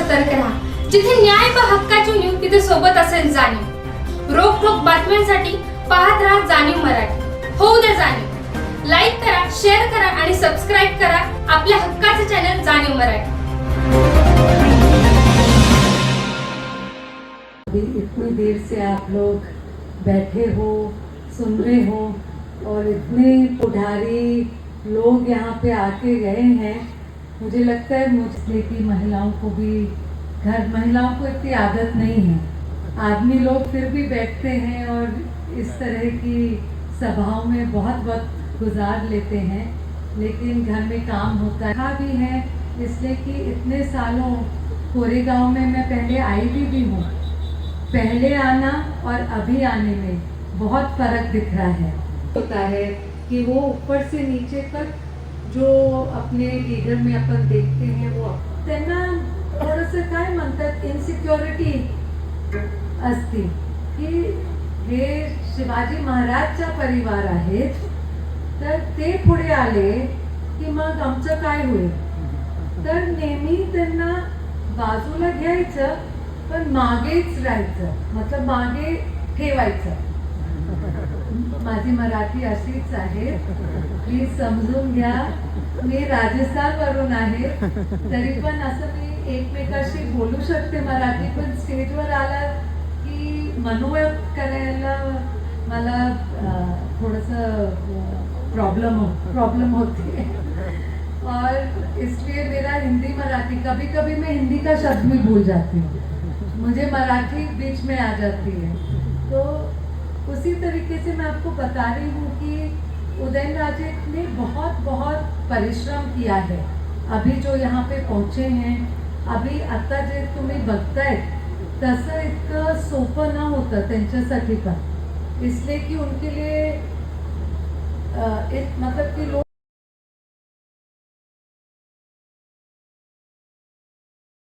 सतर्क राहा. जिथे न्याय व हक्काची न्यूज तिथे सोबत असेल जाणीव. रोख रोखोक बातम्यांसाठी पाहत राहा जाणीव मराठी. होऊ द्या जाणीव. लाईक करा शेअर करा आणि सबस्क्राईब करा आपल्या हक्काचे चॅनल जाणीव मराठी. इतनी देर से आप लोग बैठे हो सुन रहे हो और इतने पुढारी लोग यहाँ पे आके गए हैं मुझे लगता है मुझे की महिलाओं को भी घर महिलाओं को इतनी आदत नहीं है। आदमी लोग फिर भी बैठते हैं और इस तरह की सभाओं में बहुत वक्त गुजार लेते हैं लेकिन घर में काम होता है। भी है इसलिए कि इतने सालों कोरेगांव में मैं पहले आई भी, भी हूँ। पहले आना और अभी आने में बहुत फ़र्क दिख रहा है। होता है कि वो ऊपर से नीचे तक जो अपने लीडर में अपन देखते हैं वो त्यांना थोडंसं काय म्हणतात इन्सिक्युरिटी असते. की हे शिवाजी महाराजचा परिवार आहेत तर ते पुढे आले की मग आमचं काय होईल? तर नेहमी त्यांना बाजूला घ्यायचं पण मागेच राहायचं. मतलब मागे ठेवायचं. माझी मराठी अशीच आहे. प्लीज समजून घ्या. मी राजस्थान वरून आहे. तरी पण असं मी एकमेकाशी बोलू शकते मराठी पण स्टेजवर आला की मनोव्यक्त करायला मला थोडस थोडंसं प्रॉब्लम हो प्रॉब्लम होती. है और इसलिए मेरा हिंदी मराठी कभी कभी मैं हिंदी का शब्द भी भूल जाती हूँ। मुझे मराठी बीच में आ जाती है। तो उसी तरीके से मैं आपको बता रही हूँ कि उदयन राजे ने बहुत बहुत परिश्रम किया है। अभी जो यहाँ पे पहुँचे हैं, अभी आता जे तुम्ही बघताय तसं इतकं सोपं न होतं त्यांच्यासाठी पण इसलिए कि उनके लिए इत मतलब कि लोग